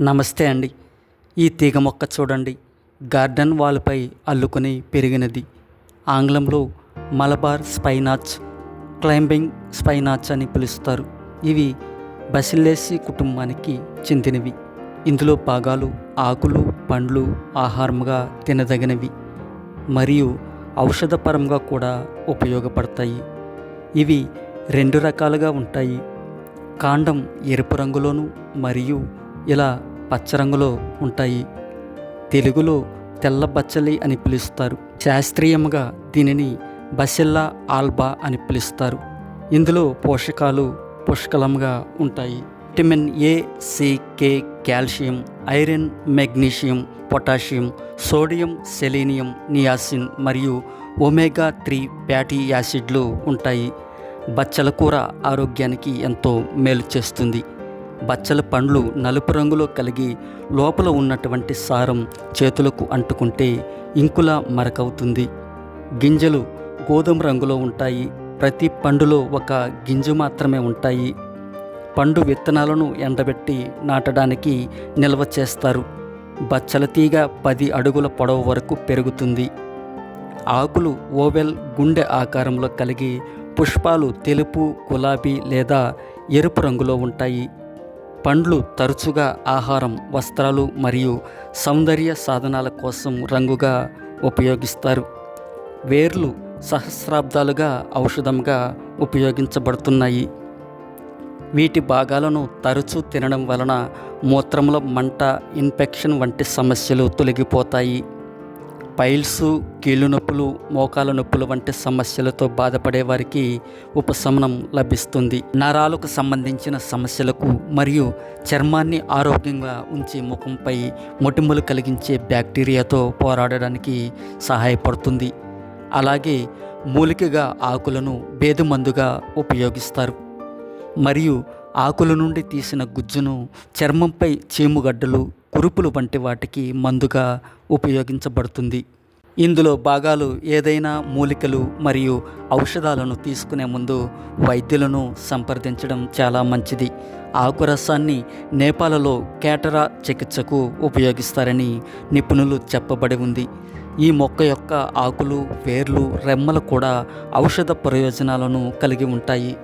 నమస్తే అండి. ఈ తీగ మొక్క చూడండి. గార్డెన్ వాల్పై అల్లుకొని పెరిగినది. ఆంగ్లంలో మలబార్ స్పైనాచ్ క్లైంబింగ్ స్పైనాచ్ అని పిలుస్తారు. ఇవి బసిల్లేసి కుటుంబానికి చెందినవి. ఇందులో భాగాలు ఆకులు పండ్లు ఆహారంగా తినదగినవి. మరియు ఔషధపరంగా కూడా ఉపయోగపడతాయి. ఇవి రెండు రకాలుగా ఉంటాయి. కాండం ఎరుపు రంగులోను మరియు ఇలా పచ్చ రంగులో ఉంటాయి. తెలుగులో తెల్ల బచ్చలి అని పిలుస్తారు. శాస్త్రీయంగా దీనిని బసిల్లా ఆల్బా అని పిలుస్తారు. ఇందులో పోషకాలు పుష్కలంగా ఉంటాయి. Vitamin A C K calcium iron magnesium potassium sodium selenium niacin మరియు ఒమేగా త్రీ ఫ్యాటీ యాసిడ్లు ఉంటాయి. బచ్చల కూర ఆరోగ్యానికి ఎంతో మేలు చేస్తుంది. బచ్చల పండ్లు నలుపు రంగులో కలిగి లోపల ఉన్నటువంటి సారం చేతులకు అంటుకుంటే ఇంకులా మరకవుతుంది. గింజలు గోధుమ రంగులో ఉంటాయి. ప్రతి పండులో ఒక గింజ మాత్రమే ఉంటాయి. పండు విత్తనాలను ఎండబెట్టి నాటడానికి నిల్వ చేస్తారు. బచ్చల తీగ పది అడుగుల పొడవు వరకు పెరుగుతుంది. ఆకులు ఓవెల్ గుండె ఆకారంలో కలిగి పుష్పాలు తెలుపు గులాబీ లేదా ఎరుపు రంగులో ఉంటాయి. పండ్లు తరచుగా ఆహారం వస్త్రాలు మరియు సౌందర్య సాధనాల కోసం రంగుగా ఉపయోగిస్తారు. వేర్లు సహస్రాబ్దాలుగా ఔషధంగా ఉపయోగించబడుతున్నాయి. వీటి భాగాలను తరచూ తినడం వలన మూత్రంలో మంట ఇన్ఫెక్షన్ వంటి సమస్యలు తొలగిపోతాయి. పైల్స్ కీళ్ళు నొప్పులు మోకాల నొప్పులు వంటి సమస్యలతో బాధపడే వారికి ఉపశమనం లభిస్తుంది. నరాలకు సంబంధించిన సమస్యలకు మరియు చర్మాన్ని ఆరోగ్యంగా ఉంచే ముఖంపై మొటిమలు కలిగించే బ్యాక్టీరియాతో పోరాడడానికి సహాయపడుతుంది. అలాగే మూలికగా ఆకులను బేదుమందుగా ఉపయోగిస్తారు. మరియు ఆకుల నుండి తీసిన గుజ్జును చర్మంపై చీముగడ్డలు కురుపులు వంటి వాటికి మందుగా ఉపయోగించబడుతుంది. ఇందులో భాగాలు ఏదైనా మూలికలు మరియు ఔషధాలను తీసుకునే ముందు వైద్యులను సంప్రదించడం చాలా మంచిది. ఆకు రసాన్ని నేపాలలో కేటరా చికిత్సకు ఉపయోగిస్తారని నిపుణులు చెప్పబడి ఉంది. ఈ మొక్క యొక్క ఆకులు వేర్లు రెమ్మలు కూడా ఔషధ ప్రయోజనాలను కలిగి ఉంటాయి.